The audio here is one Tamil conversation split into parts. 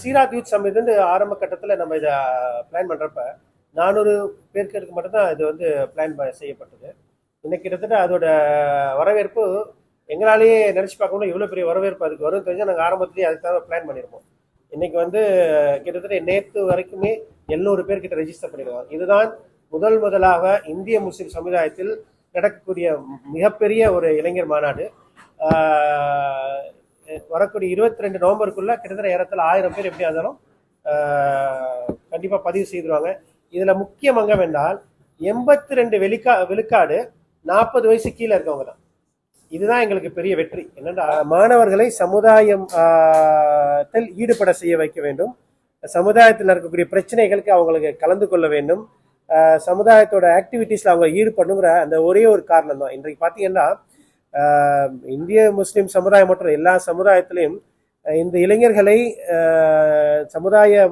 சீராத் யூத் சமிட் வந்து ஆரம்ப கட்டத்தில் நம்ம இதை பிளான் பண்ணுறப்ப நானூறு பேருக்கு மட்டும்தான் இது வந்து பிளான் செய்யப்பட்டது. இன்னைக்கு கிட்டத்தட்ட அதோட வரவேற்பு எங்களாலேயே நினச்சி பார்க்கணும் இவ்வளோ பெரிய வரவேற்பு அதுக்கு வரும் தெரிஞ்சால் நாங்கள் ஆரம்பத்துலேயே அதுக்கு தான் பிளான் பண்ணியிருப்போம் இன்னைக்கு வந்து கிட்டத்தட்ட நேற்று வரைக்குமே எழுநூறு பேர்கிட்ட ரெஜிஸ்டர் பண்ணிடுவோம் இதுதான் முதல் முதலாக இந்திய முஸ்லிம் சமுதாயத்தில் நடக்கக்கூடிய மிகப்பெரிய ஒரு இளைஞர் மாநாடு. வரக்கூடிய இருபத்தி ரெண்டு நவம்பருக்குள்ள கிட்டத்தட்ட ஏறத்தில் ஆயிரம் பேர் எப்படி இருந்தாலும் கண்டிப்பாக பதிவு செய்திருவாங்க. இதில் முக்கியம் அங்கம் என்றால் எண்பத்தி ரெண்டு வெளிக்கா விழுக்காடு நாற்பது வயசு கீழே இருக்கவங்க தான். இதுதான் எங்களுக்கு பெரிய வெற்றி. என்னென்னா மாணவர்களை சமுதாயம் ஈடுபட செய்ய வைக்க வேண்டும். சமுதாயத்தில் இருக்கக்கூடிய பிரச்சனைகளுக்கு அவங்களுக்கு கலந்து கொள்ள வேண்டும். சமுதாயத்தோட ஆக்டிவிட்டீஸில் அவங்க ஈடுபடணுங்கிற அந்த ஒரே ஒரு காரணம் தான் இன்றைக்கு பார்த்தீங்கன்னா இந்திய முஸ்லிம் சமுதாயம் மற்றும் எல்லா சமுதாயத்திலையும் இந்த இளைஞர்களை சமுதாய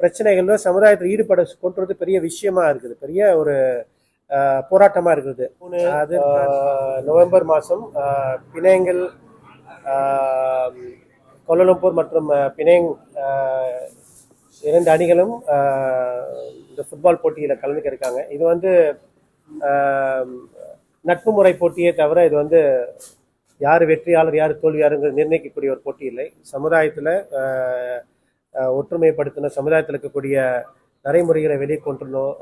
பிரச்சனைகள்ல சமுதாயத்தில் ஈடுபட கொண்டு வரது பெரிய விஷயமா இருக்குது. பெரிய ஒரு போராட்டமா இருக்குது. அது நவம்பர் மாதம் பிணையங்கள் கோலலம்பூர் மற்றும் பிணைங் இரண்டு அணிகளும் இந்த ஃபுட்பால் போட்டியில் கலந்துக்க இருக்காங்க. இது வந்து நட்பு முறை போட்டியே தவிர இது வந்து யார் வெற்றியாளர் யார் தோல்வியாருங்கிறது நிர்ணயிக்கக்கூடிய ஒரு போட்டி இல்லை. சமுதாயத்தில் ஒற்றுமைப்படுத்தின சமுதாயத்தில் இருக்கக்கூடிய நடைமுறைகளை வெளியே கொண்டுனோம்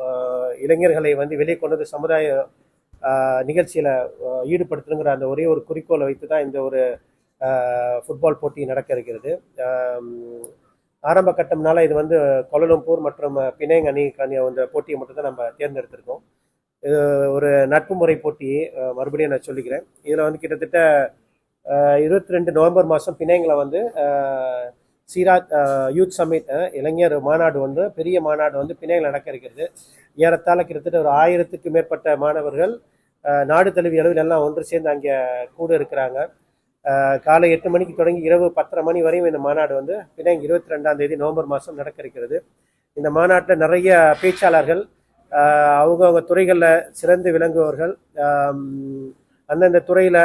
இளைஞர்களை வந்து வெளியே கொண்டது சமுதாய நிகழ்ச்சியில் ஈடுபடுத்தணுங்கிற அந்த ஒரே ஒரு குறிக்கோளை வைத்து தான் இந்த ஒரு ஃபுட்பால் போட்டி நடக்க இருக்கிறது. ஆரம்ப கட்டம்னால இது வந்து கோலலம்பூர் மற்றும் பினேங் அணி அந்த போட்டியை மட்டும் தான் நம்ம தேர்ந்தெடுத்திருக்கோம். ஒரு நட்பு முறை போட்டி மறுபடியும் நான் சொல்லிக்கிறேன். இதில் வந்து கிட்டத்தட்ட இருபத்தி ரெண்டு நவம்பர் மாதம் பிணையங்களை வந்து சீராத் யூத் சமிட் இளைஞர் மாநாடு வந்து பெரிய மாநாடு வந்து பிணையங்கள் நடக்க இருக்கிறது. ஏறத்தாழ கிட்டத்தட்ட ஒரு ஆயிரத்துக்கு மேற்பட்ட மாணவர்கள் நாடு தழுவிய அளவில் எல்லாம் ஒன்று சேர்ந்து அங்கே கூட இருக்கிறாங்க. காலை எட்டு மணிக்கு தொடங்கி இரவு பத்தரை மணி வரையும் இந்த மாநாடு வந்து பிணையங்க இருபத்தி ரெண்டாம் தேதி நவம்பர் மாதம் நடக்க இருக்கிறது. இந்த மாநாட்டில் நிறைய பேச்சாளர்கள் அவங்கவுங்க துறைகளில் சிறந்து விளங்குபவர்கள் அந்தந்த துறையில்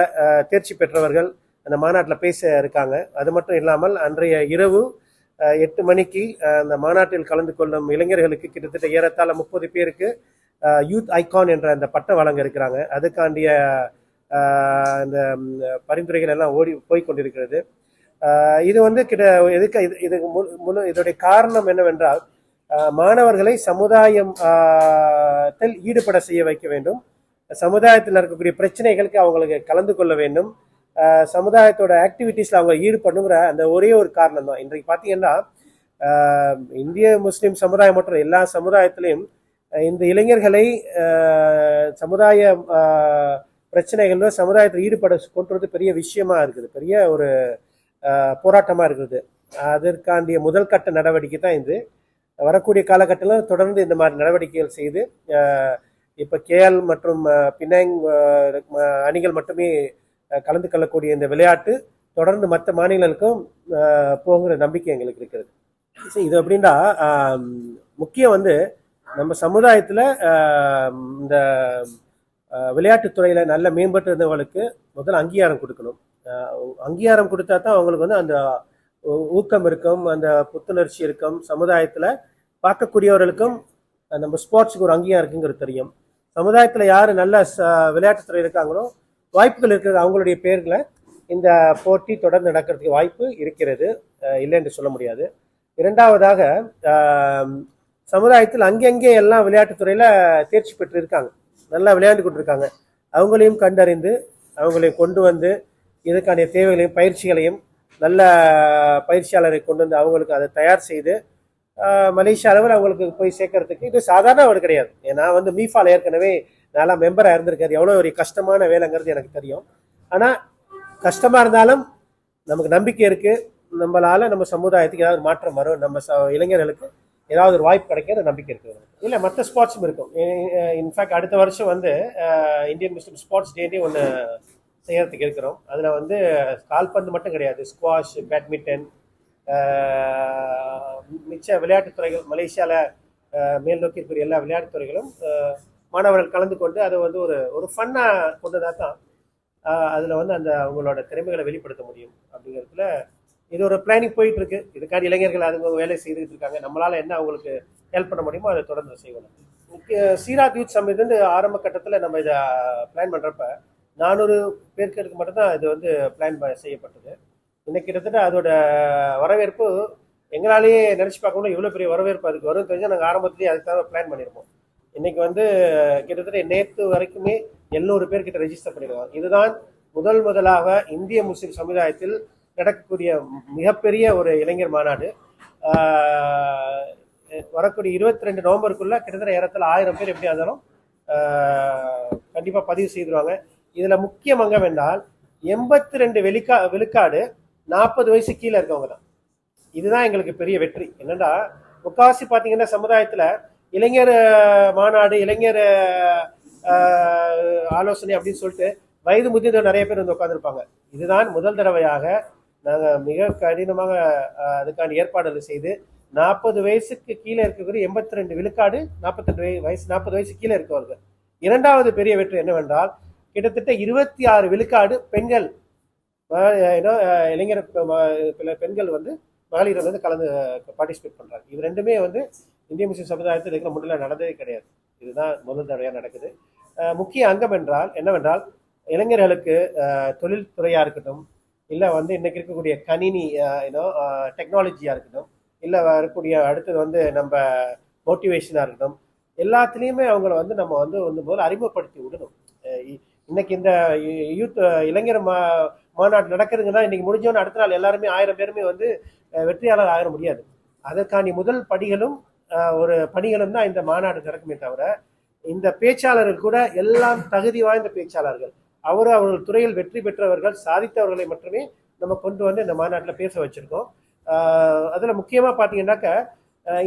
தேர்ச்சி பெற்றவர்கள் அந்த மாநாட்டில் பேச இருக்காங்க. அது மட்டும் இல்லாமல் அன்றைய இரவு எட்டு மணிக்கு அந்த மாநாட்டில் கலந்து கொள்ளும் இளைஞர்களுக்கு கிட்டத்தட்ட ஏறத்தாழ முப்பது பேருக்கு யூத் ஐகான் என்ற அந்த பட்டம் வழங்க இருக்கிறாங்க. அதுக்காண்டிய அந்த பரிந்துரைகள் எல்லாம் ஓடி போய்கொண்டிருக்கிறது இது வந்து கிட்ட எதுக்கு இது இது முழு முழு இதோடைய காரணம் என்னவென்றால் மாணவர்களை சமுதாயம் ஈடுபட செய்ய வைக்க வேண்டும். சமுதாயத்தில் இருக்கக்கூடிய பிரச்சனைகளுக்கு அவங்களுக்கு கலந்து கொள்ள வேண்டும். சமுதாயத்தோட ஆக்டிவிட்டீஸில் அவங்க ஈடுபடணுங்கிற அந்த ஒரே ஒரு காரணம் தான். இன்றைக்கு பார்த்தீங்கன்னா இந்திய முஸ்லீம் சமுதாயம் மற்றும் எல்லா சமுதாயத்திலையும் இந்த இளைஞர்களை சமுதாய பிரச்சனைகளில் சமுதாயத்தில் ஈடுபட கொண்டுறது பெரிய விஷயமா இருக்குது. பெரிய ஒரு போராட்டமாக இருக்குது. அதற்காண்டிய முதல் கட்ட நடவடிக்கை தான் இது. வரக்கூடிய காலகட்டத்தில் தொடர்ந்து இந்த மாதிரி நடவடிக்கைகள் செய்து இப்போ கேஎல் மற்றும் பினாங் அணிகள் மட்டுமே கலந்து கொள்ளக்கூடிய இந்த விளையாட்டு தொடர்ந்து மற்ற மாநிலங்களுக்கும் போகிற நம்பிக்கை எங்களுக்கு இருக்கிறது. சரி, இது அப்படின்னா முக்கியம் வந்து நம்ம சமுதாயத்தில் இந்த விளையாட்டுத்துறையில் விளையாட்டுத் நல்ல மேம்பட்டு இருந்தவங்களுக்கு முதல்ல அங்கீகாரம் கொடுக்கணும். அங்கீகாரம் கொடுத்தா தான் அவங்களுக்கு வந்து அந்த ஊக்கம் இருக்கும் அந்த புத்துணர்ச்சி இருக்கும். சமுதாயத்தில் பார்க்கக்கூடியவர்களுக்கும் நம்ம ஸ்போர்ட்ஸுக்கு ஒரு அங்கீகாரம் இருக்குங்கிறது தெரியும். சமுதாயத்தில் யார் நல்ல ச- விளையாட்டுத்துறை இருக்காங்களோ வாய்ப்புகள் இருக்கிறது அவங்களுடைய பேரில் இந்த போட்டி தொடர்ந்து நடக்கிறதுக்கு வாய்ப்பு இருக்கிறது. இல்லை என்று சொல்ல முடியாது. இரண்டாவதாக சமுதாயத்தில் அங்கங்கே எல்லாம் விளையாட்டுத்துறையில் தேர்ச்சி பெற்று இருக்காங்க நல்லா விளையாண்டு கொண்டிருக்காங்க. அவங்களையும் கண்டறிந்து அவங்களையும் கொண்டு வந்து இதுக்கான தேவைகளையும் பயிற்சிகளையும் நல்ல பயிற்சியாளரை கொண்டு வந்து அவங்களுக்கு அதை தயார் செய்து மலேசிய மலேசியா அளவில் அவங்களுக்கு போய் சேர்க்கறதுக்கு இது சாதாரண ஒரு கிடையாது. ஏன்னா வந்து மீஃபால் ஏற்கனவே நல்லா மெம்பராக இருந்திருக்காரு. எவ்வளோ ஒரு கஷ்டமான வேலைங்கிறது எனக்கு தெரியும். ஆனால் கஷ்டமாக இருந்தாலும் நமக்கு நம்பிக்கை இருக்குது நம்மளால் நம்ம சமுதாயத்துக்கு ஏதாவது மாற்றம் வரும். நம்ம ச- இளைஞர்களுக்கு ஏதாவது ஒரு வாய்ப்பு கிடைக்கிற நம்பிக்கை இருக்குது இல்லை மற்ற ஸ்போர்ட்ஸும் இருக்கும். இன்ஃபேக்ட் அடுத்த வருஷம் வந்து இந்தியன் முஸ்லீம் ஸ்போர்ட்ஸ் டேட்டே ஒன்று செய்யறதுக்கு இருக்கிறோம். அதில் வந்து கால்பந்து மட்டும் கிடையாது. ஸ்குவாஷ் பேட்மிண்டன் மிச்ச விளையாட்டுத் துறைகள் மலேசியாவில் மேல் நோக்கி இருக்கிற எல்லா விளையாட்டுத் துறைகளும் மாணவர்கள் கலந்து கொண்டு அதை வந்து ஒரு ஒரு ஃபன்னாக கொண்டதாக தான் அதில் வந்து அந்த அவங்களோட திறமைகளை வெளிப்படுத்த முடியும் அப்படிங்கிறதுல இது ஒரு பிளானிங் போயிட்டு இருக்கு இதுக்கான இளைஞர்கள் அதுங்க வேலை செய்துட்டு இருக்காங்க. நம்மளால என்ன அவங்களுக்கு ஹெல்ப் பண்ண முடியுமோ அதை தொடர்ந்து செய்யணும் சீராத் யூத் சமிட் ஆரம்ப கட்டத்தில் நம்ம இதை பிளான் பண்ணுறப்ப நானூறு பேருக்கு மட்டும்தான் இது வந்து பிளான் செய்யப்பட்டது. இன்னைக்கு கிட்டத்தட்ட அதோட வரவேற்பு எங்களாலேயே நினச்சி பார்க்கணும் இவ்வளோ பெரிய வரவேற்பு அதுக்கு வரும் தெரிஞ்சால் நாங்கள் ஆரம்பத்துலேயே அதுக்காக பிளான் பண்ணியிருப்போம் இன்னைக்கு வந்து கிட்டத்தட்ட நேற்று வரைக்குமே எழுநூறு பேர்கிட்ட ரெஜிஸ்டர் பண்ணியிருக்காங்க இதுதான் முதல் முதலாக இந்திய முஸ்லிம் சமுதாயத்தில் நடக்கக்கூடிய மிகப்பெரிய ஒரு இளைஞர் மாநாடு. வரக்கூடிய இருபத்தி ரெண்டு நவம்பருக்குள்ளே கிட்டத்தட்ட ஏறத்தில் ஆயிரம் பேர் எப்படியா இருந்தாலும் கண்டிப்பாக பதிவு செய்திருவாங்க. இதில் முக்கியம் அங்கம் என்றால் எண்பத்தி ரெண்டு வெளிக்கா விழுக்காடு நாற்பது வயசு கீழே இருக்கவங்க தான். இதுதான் எங்களுக்கு பெரிய வெற்றி. என்னன்னா முக்காவாசி பார்த்தீங்கன்னா சமுதாயத்தில் இளைஞர் மாநாடு இளைஞர் ஆலோசனை அப்படின்னு சொல்லிட்டு வயது முதிர்ந்த நிறைய பேர் வந்து உட்காந்துருப்பாங்க இதுதான் முதல் தடவையாக நாங்கள் மிக கடினமாக அதுக்கான ஏற்பாடுகள் செய்து நாற்பது வயசுக்கு கீழே இருக்கக்கூடிய எண்பத்தி ரெண்டு விழுக்காடு நாற்பத்தெண்டு வயசு நாற்பது வயசு கீழே இருக்கவர்கள். இரண்டாவது பெரிய வெற்றி என்னவென்றால் கிட்டத்தட்ட இருபத்தி ஆறு விழுக்காடு பெண்கள் இளைஞர் ம- பிற பெண்கள் வந்து மகளிர் வந்து கலந்து பார்ட்டிசிபேட் பண்றாங்க. இது ரெண்டுமே வந்து இந்திய முஸ்லிம் சமுதாயத்தில் இருக்கிற முன்னில் நடந்ததே கிடையாது. இதுதான் முதல் தடவையாக நடக்குது. முக்கிய அங்கம் என்றால் என்னவென்றால் இளைஞர்களுக்கு தொழில்துறையாக இருக்கட்டும் இல்லை வந்து இன்னைக்கு இருக்கக்கூடிய கணினி ஏன்னோ டெக்னாலஜியாக இருக்கட்டும் இல்லை வரக்கூடிய அடுத்தது வந்து நம்ம மோட்டிவேஷனாக இருக்கட்டும் எல்லாத்துலேயுமே அவங்கள வந்து நம்ம வந்து வந்து போது அறிமுகப்படுத்தி விடணும். இன்னைக்கு இந்த யூத் இளைஞர் மா மாநாடு நடக்குதுங்கன்னா இன்னைக்கு முடிஞ்சோன்னு அடுத்த நாள் எல்லாருமே ஆயிரம் பேருமே வந்து வெற்றியாளர் ஆகிட முடியாது. அதற்கான முதல் படிகளும் ஒரு பணிகளும் தான் இந்த மாநாடு நடக்குமே தவிர இந்த பேச்சாளர்கள் கூட எல்லாம் தகுதி வாய்ந்த பேச்சாளர்கள். அவர் அவர்கள் துறையில் வெற்றி பெற்றவர்கள் சாதித்தவர்களை மட்டுமே நம்ம கொண்டு வந்து இந்த மாநாட்டில் பேச வச்சிருக்கோம். அதில் முக்கியமாக பார்த்தீங்கன்னாக்கா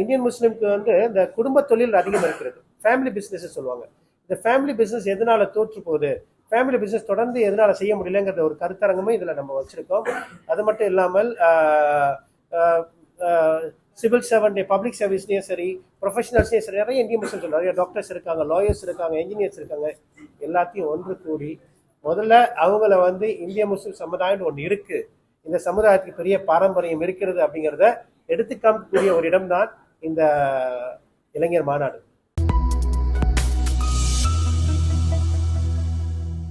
இந்தியன் முஸ்லீம்க்கு வந்து இந்த குடும்ப தொழில் அதிகம் இருக்கிறது. ஃபேமிலி பிஸ்னஸ் சொல்லுவாங்க. இந்த ஃபேமிலி பிஸ்னஸ் எதனால தோற்று போகுது? ஃபேமிலி பிஸ்னஸ் தொடர்ந்து எதனால் செய்ய முடியலங்கிற ஒரு கருத்தரங்கமும் இதில் நம்ம வச்சுருக்கோம். அது மட்டும் இல்லாமல் சிவில் சர்வெண்ட் பப்ளிக் சர்வீஸ்லேயும் சரி ப்ரொஃபஷனல்ஸ்லேயும் சரி நிறைய இந்தியன் முஸ்லிம்ஸ் நிறைய டாக்டர்ஸ் இருக்காங்க லாயர்ஸ் இருக்காங்க என்ஜினியர்ஸ் இருக்காங்க. எல்லாத்தையும் ஒன்று கூடி முதல்ல அவங்கள வந்து இந்திய முஸ்லீம் சமுதாயம்னு ஒன்று இருக்குது இந்த சமுதாயத்துக்கு பெரிய பாரம்பரியம் இருக்கிறது அப்படிங்கிறத எடுத்து காமிக்கக்கூடிய ஒரு இடம்தான் இந்த இளைஞர் மாநாடு.